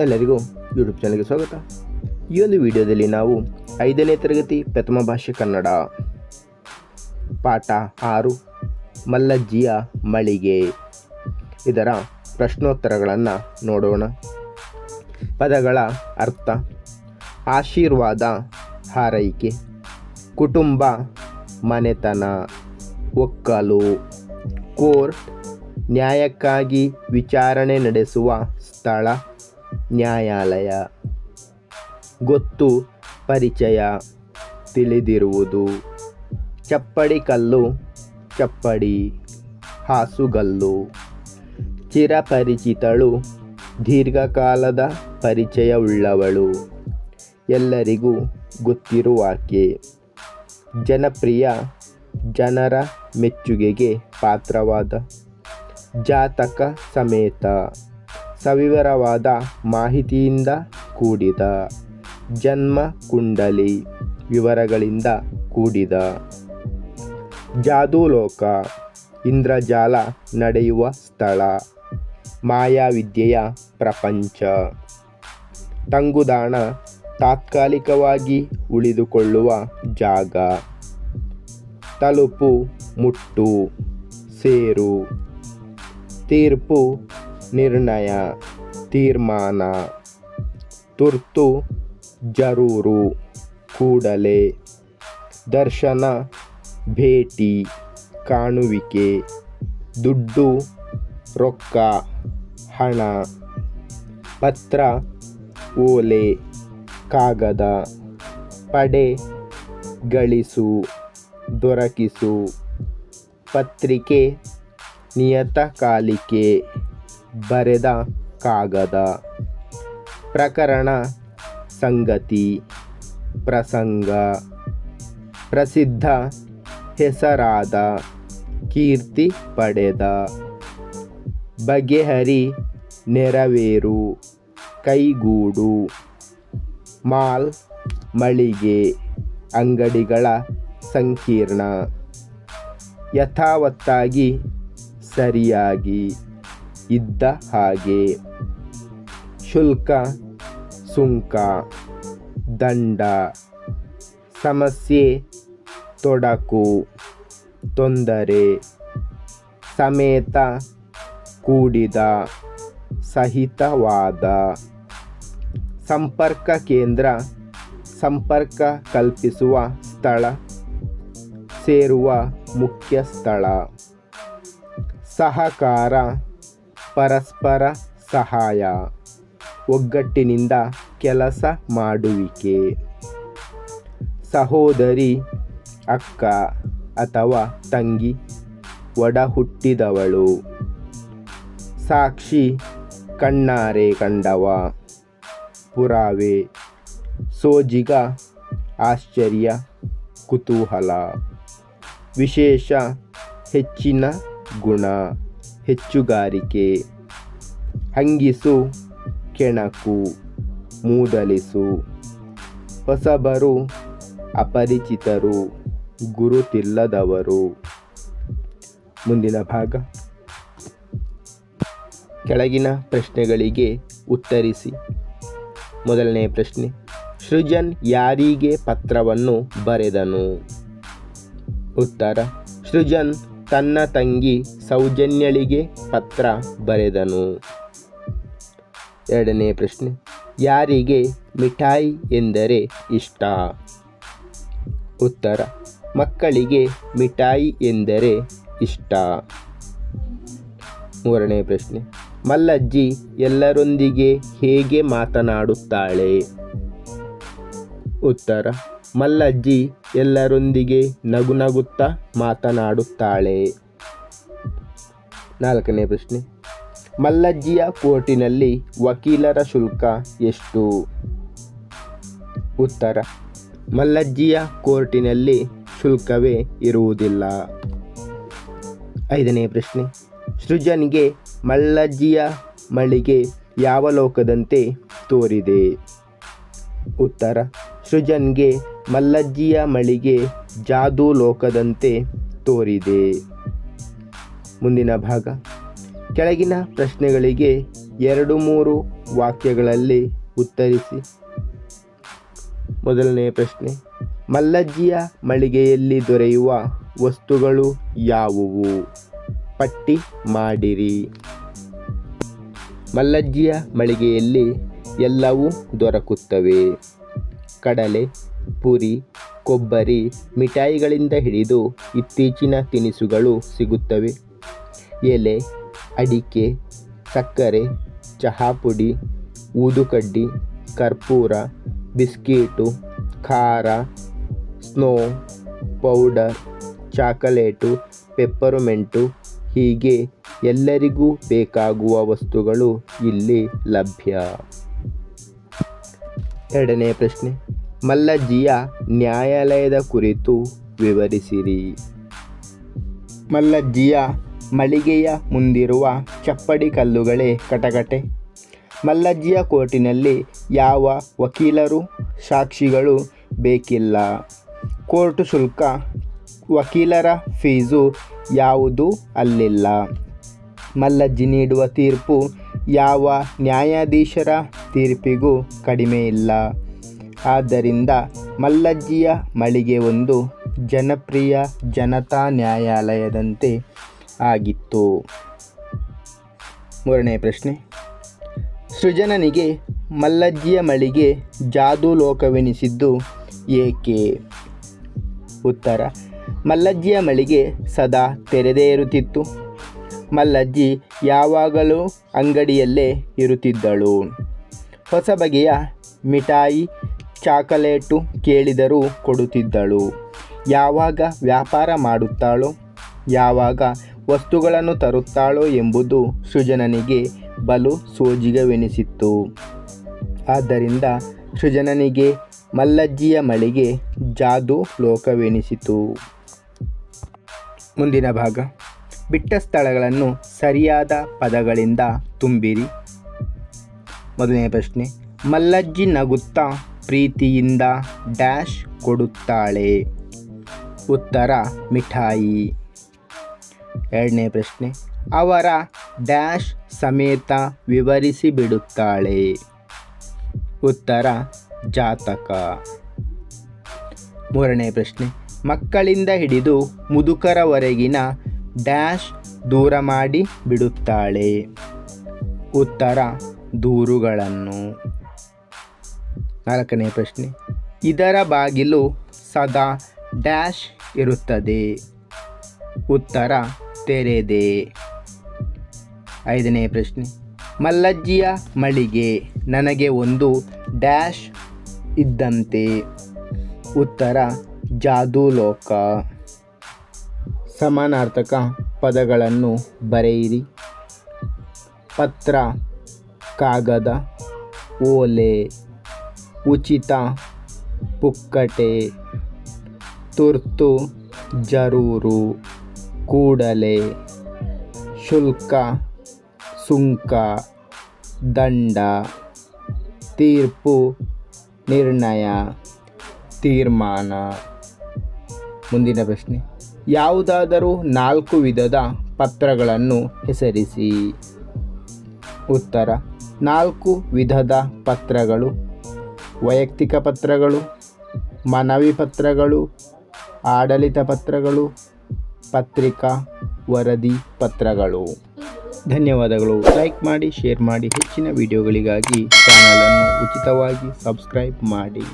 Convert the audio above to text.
ಎಲ್ಲರಿಗೂ ಯೂಟ್ಯೂಬ್ ಚಾನಲ್ಗೆ ಸ್ವಾಗತ. ಈ ಒಂದು ವಿಡಿಯೋದಲ್ಲಿ ನಾವು ಐದನೇ ತರಗತಿ ಪ್ರಥಮ ಭಾಷೆ ಕನ್ನಡ. ಪಾಠ ಆರು, ಮಲ್ಲಜ್ಜಿಯ ಮಳಿಗೆ. ಇದರ ಪ್ರಶ್ನೋತ್ತರಗಳನ್ನು ನೋಡೋಣ. ಪದಗಳ ಅರ್ಥ, ಆಶೀರ್ವಾದ, ಹಾರೈಕೆ, ಕುಟುಂಬ, ಮನೆತನ, ಒಕ್ಕಲು, ಕೋರ್ಟ್, ನ್ಯಾಯಕ್ಕಾಗಿ ವಿಚಾರಣೆ ನಡೆಸುವ ಸ್ಥಳ. ನ್ಯಾಯಾಲಯ ಗೊತ್ತು ಪರಿಚಯ ತಿಳಿದಿರುವುದು. ಚಪ್ಪಡಿ ಕಲ್ಲು, ಚಪ್ಪಡಿ ಹಾಸುಗಲ್ಲು. ಚಿರಪರಿಚಿತಳು, ದೀರ್ಘಕಾಲದ ಪರಿಚಯವುಳ್ಳವಳು. ಎಲ್ಲರಿಗೂ ಗೊತ್ತಿರುವಾಕೆ. ಜನಪ್ರಿಯ ಜನರ ಮೆಚ್ಚುಗೆಗೆ ಪಾತ್ರವಾದ ಜಾತಕ ಸಮೇತ. ಸವಿವರವಾದ ಮಾಹಿತಿಯಿಂದ ಕೂಡಿದ ಜನ್ಮ ಕುಂಡಲಿ ವಿವರಗಳಿಂದ ಕೂಡಿದ ಜಾದೂಲೋಕ ಇಂದ್ರಜಾಲ ನಡೆಯುವ ಸ್ಥಳ ಮಾಯಾವಿದ್ಯೆಯ ಪ್ರಪಂಚ. ತಂಗುದಾಣ ತಾತ್ಕಾಲಿಕವಾಗಿ ಉಳಿದುಕೊಳ್ಳುವ ಜಾಗ. ತಲುಪು ಮುಟ್ಟು ಸೇರು. ತೀರ್ಪು ನಿರ್ಣಯ, ತೀರ್ಮಾನ, ತುರ್ತು ಜರೂರು, ಕೂಡಲೇ ದರ್ಶನ, ಭೇಟಿ, ಕಾಣುವಿಕೆ, ದುಡ್ಡು, ರೊಕ್ಕ, ಹಣ, ಪತ್ರ, ಓಲೆ, ಕಾಗದ, ಪಡೆ, ಗಳಿಸು, ದೊರಕಿಸು, ಪತ್ರಿಕೆ, ನಿಯತಕಾಲಿಕೆ. ಬರೆದ ಕಾಗದ. ಪ್ರಕರಣ ಸಂಗತಿ, ಪ್ರಸಂಗ. ಪ್ರಸಿದ್ಧ ಹೆಸರಾದ ಕೀರ್ತಿ ಪಡೆದ. ಬಗೆಹರಿ ನೆರವೇರು, ಕೈಗೂಡು. ಮಾಲ್, ಮಳಿಗೆ, ಅಂಗಡಿಗಳ ಸಂಕೀರ್ಣ. ಯಥಾವತ್ತಾಗಿ ಸರಿಯಾಗಿ. ಇದ್ದ ಹಾಗೆ. ಶುಲ್ಕ, ಸುಂಕ, ದಂಡ, ಸಮಸ್ಯೆ, ತೊಡಕು, ತೊಂದರೆ, ಸಮೇತ ಕೂಡಿದ ಸಹಿತವಾದ ಸಂಪರ್ಕ ಕೇಂದ್ರ, ಸಂಪರ್ಕ ಕಲ್ಪಿಸುವ ಸ್ಥಳ, ಸೇರುವ ಮುಖ್ಯ ಸ್ಥಳ. ಸಹಕಾರ ಪರಸ್ಪರ ಸಹಾಯ, ಒಗ್ಗಟ್ಟಿನಿಂದ ಕೆಲಸ ಮಾಡುವಿಕೆ. ಸಹೋದರಿ, ಅಕ್ಕ ಅಥವಾ ತಂಗಿ ಒಡ ಹುಟ್ಟಿದವಳು ಸಾಕ್ಷಿ, ಕಣ್ಣಾರೆ ಕಂಡವ. ಪುರಾವೆ, ಸೋಜಿಗ, ಆಶ್ಚರ್ಯ, ಕುತೂಹಲ. ವಿಶೇಷ, ಹೆಚ್ಚಿನ ಗುಣ. ಹೆಚ್ಚುಗಾರಿಕೆ, ಹಂಗಿಸು, ಕೆಣಕು, ಮೂದಲಿಸು, ಹೊಸಬರು, ಅಪರಿಚಿತರು, ಗುರುತಿಲ್ಲದವರು. ಮುಂದಿನ ಭಾಗ. ಕೆಳಗಿನ ಪ್ರಶ್ನೆಗಳಿಗೆ ಉತ್ತರಿಸಿ. ಮೊದಲನೇ ಪ್ರಶ್ನೆ. ಸೃಜನ್ ಯಾರಿಗೆ ಪತ್ರವನ್ನು ಬರೆದನು? ಉತ್ತರ. ಸೃಜನ್ ತನ್ನ ತಂಗಿ ಸೌಜನ್ಯಳಿಗೆ ಪತ್ರ ಬರೆದನು. ಎರಡನೇ ಪ್ರಶ್ನೆ, ಯಾರಿಗೆ ಮಿಠಾಯಿ ಎಂದರೆ ಇಷ್ಟ? ಉತ್ತರ, ಮಕ್ಕಳಿಗೆ ಮಿಠಾಯಿ ಎಂದರೆ ಇಷ್ಟ. ಮೂರನೇ ಪ್ರಶ್ನೆ, ಮಲ್ಲಜ್ಜಿ ಎಲ್ಲರೊಂದಿಗೆ ಹೇಗೆ ಮಾತನಾಡುತ್ತಾಳೆ? ಉತ್ತರ ಮಲ್ಲಜ್ಜಿ ಎಲ್ಲರೊಂದಿಗೆ ನಗು ನಗುತ್ತಾ ಮಾತನಾಡುತ್ತಾಳೆ. ನಾಲ್ಕನೇ ಪ್ರಶ್ನೆ. ಮಲ್ಲಜ್ಜಿಯ ಕೋರ್ಟಿನಲ್ಲಿ ವಕೀಲರ ಶುಲ್ಕ ಎಷ್ಟು? ಉತ್ತರ. ಮಲ್ಲಜ್ಜಿಯ ಕೋರ್ಟಿನಲ್ಲಿ ಶುಲ್ಕವೇ ಇರುವುದಿಲ್ಲ. ಐದನೇ ಪ್ರಶ್ನೆ. ಸೃಜನ್ಗೆ ಮಲ್ಲಜ್ಜಿಯ ಮಳಿಗೆ ಯಾವ ಲೋಕದಂತೆ ತೋರಿದೆ? ಉತ್ತರ. ಸೃಜನ್ಗೆ ಮಲ್ಲಜ್ಜಿಯ ಮಳಿಗೆ ಜಾದೂ ಲೋಕದಂತೆ ತೋರಿದೆ. ಮುಂದಿನ ಭಾಗ. ಕೆಳಗಿನ ಪ್ರಶ್ನೆಗಳಿಗೆ ಎರಡು ಮೂರು ವಾಕ್ಯಗಳಲ್ಲಿ ಉತ್ತರಿಸಿ. ಮೊದಲನೆಯ ಪ್ರಶ್ನೆ. ಮಲ್ಲಜ್ಜಿಯ ಮಳಿಗೆಯಲ್ಲಿ ದೊರೆಯುವ ವಸ್ತುಗಳು ಯಾವುವು? ಪಟ್ಟಿ ಮಾಡಿರಿ. ಮಲ್ಲಜ್ಜಿಯ ಮಳಿಗೆಯಲ್ಲಿ ಎಲ್ಲವೂ ದೊರಕುತ್ತವೆ. ಕಡಲೆ, ಪುರಿ, ಕೊಬ್ಬರಿ, ಮಿಠಾಯಿಗಳಿಂದ ಹಿಡಿದು ಇತ್ತೀಚಿನ ತಿನಿಸುಗಳು ಸಿಗುತ್ತವೆ. ಎಲೆ, ಅಡಿಕೆ, ಸಕ್ಕರೆ, ಚಹಾ ಪುಡಿ, ಊದುಕಡ್ಡಿ, ಕರ್ಪೂರ, ಬಿಸ್ಕೀಟು, ಖಾರ, ಸ್ನೋ, ಪೌಡರ್, ಚಾಕಲೇಟು, ಪೆಪ್ಪರುಮೆಂಟು, ಹೀಗೆ ಎಲ್ಲರಿಗೂ ಬೇಕಾಗುವ ವಸ್ತುಗಳು ಇಲ್ಲಿ ಲಭ್ಯ. ಎರಡನೇ ಪ್ರಶ್ನೆ. ಮಲ್ಲಜ್ಜಿಯ ನ್ಯಾಯಾಲಯದ ಕುರಿತು ವಿವರಿಸಿರಿ. ಮಲ್ಲಜ್ಜಿಯ ಮಳಿಗೆಯ ಮುಂದಿರುವ ಚಪ್ಪಡಿ ಕಲ್ಲುಗಳೇ ಕಟಕಟೆ. ಮಲ್ಲಜ್ಜಿಯ ಕೋರ್ಟಿನಲ್ಲಿ ಯಾವ ವಕೀಲರು ಸಾಕ್ಷಿಗಳು ಬೇಕಿಲ್ಲ. ಕೋರ್ಟ್ ಶುಲ್ಕ, ವಕೀಲರ ಫೀಸು ಯಾವುದು ಅಲ್ಲಿಲ್ಲ. ಮಲ್ಲಜ್ಜಿ ನೀಡುವ ತೀರ್ಪು ಯಾವ ನ್ಯಾಯಾಧೀಶರ ತೀರ್ಪಿಗೂ ಕಡಿಮೆ ಇಲ್ಲ. ಆದ್ದರಿಂದ ಮಲ್ಲಜ್ಜಿಯ ಮಳಿಗೆ ಒಂದು ಜನಪ್ರಿಯ ಜನತಾ ನ್ಯಾಯಾಲಯದಂತೆ ಆಗಿತ್ತು. ಮೂರನೇ ಪ್ರಶ್ನೆ. ಸೃಜನನಿಗೆ ಮಲ್ಲಜ್ಜಿಯ ಮಳಿಗೆ ಜಾದು ಲೋಕವೆನಿಸಿದ್ದು ಏಕೆ? ಉತ್ತರ. ಮಲ್ಲಜ್ಜಿಯ ಮಳಿಗೆ ಸದಾ ತೆರೆದೇ ಇರುತ್ತಿತ್ತು. ಮಲ್ಲಜ್ಜಿ ಯಾವಾಗಲೂ ಅಂಗಡಿಯಲ್ಲೇ ಇರುತ್ತಿದ್ದಳು. ಹೊಸ ಬಗೆಯ ಮಿಠಾಯಿ ಚಾಕಲೇಟು ಕೇಳಿದರೂ ಕೊಡುತ್ತಿದ್ದಳು. ಯಾವಾಗ ವ್ಯಾಪಾರ ಮಾಡುತ್ತಾಳೋ, ಯಾವಾಗ ವಸ್ತುಗಳನ್ನು ತರುತ್ತಾಳೋ ಎಂಬುದು ಸೃಜನನಿಗೆ ಬಲು ಸೋಜಿಗವೆನಿಸಿತ್ತು. ಆದ್ದರಿಂದ ಸೃಜನನಿಗೆ ಮಲ್ಲಜ್ಜಿಯ ಮಳಿಗೆ ಜಾದು ಲೋಕವೆನಿಸಿತು. ಮುಂದಿನ ಭಾಗ. ಬಿಟ್ಟ ಸ್ಥಳಗಳನ್ನು ಸರಿಯಾದ ಪದಗಳಿಂದ ತುಂಬಿರಿ. ಮೊದಲನೇ ಪ್ರಶ್ನೆ. ಮಲ್ಲಜ್ಜಿ ನಗುತ್ತಾ ಪ್ರೀತಿಯಿಂದ ಡ್ಯಾಶ್ ಕೊಡುತ್ತಾಳೆ. ಉತ್ತರ, ಮಿಠಾಯಿ. ಎರಡನೇ ಪ್ರಶ್ನೆ, ಅವರ ಡ್ಯಾಶ್ ಸಮೇತ ವಿವರಿಸಿ ಬಿಡುತ್ತಾಳೆ ಉತ್ತರ, ಜಾತಕ. ಮೂರನೇ ಪ್ರಶ್ನೆ, ಮಕ್ಕಳಿಂದ ಹಿಡಿದು ಮುದುಕರವರೆಗಿನ ಡ್ಯಾಶ್ ದೂರ ಮಾಡಿ ಬಿಡುತ್ತಾಳೆ. ಉತ್ತರ, ದೂರುಗಳನ್ನು. ನಾಲ್ಕನೇ ಪ್ರಶ್ನೆ. ಇದರ ಬಾಗಿಲು ಸದಾ ಡ್ಯಾಶ್ ಇರುತ್ತದೆ. ಉತ್ತರ, ತೆರೆದೆ. ಐದನೇ ಪ್ರಶ್ನೆ. ಮಲ್ಲಜ್ಜಿಯ ಮಳಿಗೆ ನನಗೆ ಒಂದು ಡ್ಯಾಶ್ ಇದ್ದಂತೆ. ಉತ್ತರ, ಜಾದೂಲೋಕ. ಸಮಾನಾರ್ಥಕ ಪದಗಳನ್ನು ಬರೆಯಿರಿ. ಪತ್ರ, ಕಾಗದ, ಓಲೆ. ಉಚಿತ ಪುಕ್ಕಟೆ ತುರ್ತು ಜರೂರು ಕೂಡಲೇ ಶುಲ್ಕ, ಸುಂಕ, ದಂಡ, ತೀರ್ಪು, ನಿರ್ಣಯ, ತೀರ್ಮಾನ. ಮುಂದಿನ ಪ್ರಶ್ನೆ. ಯಾವುದಾದರೂ ನಾಲ್ಕು ವಿಧದ ಪತ್ರಗಳನ್ನು ಹೆಸರಿಸಿ. ಉತ್ತರ, ನಾಲ್ಕು ವಿಧದ ಪತ್ರಗಳು ವೈಯಕ್ತಿಕ ಪತ್ರಗಳು, ಮನವಿ ಪತ್ರಗಳು, ಆಡಳಿತ ಪತ್ರಗಳು, ಪತ್ರಿಕಾ ವರದಿ ಪತ್ರಗಳು. ಧನ್ಯವಾದಗಳು. ಲೈಕ್ ಮಾಡಿ, ಶೇರ್ ಮಾಡಿ. ಹೆಚ್ಚಿನ ವಿಡಿಯೋಗಳಿಗಾಗಿ ಚಾನಲನ್ನು ಉಚಿತವಾಗಿ ಸಬ್ಸ್ಕ್ರೈಬ್ ಮಾಡಿ.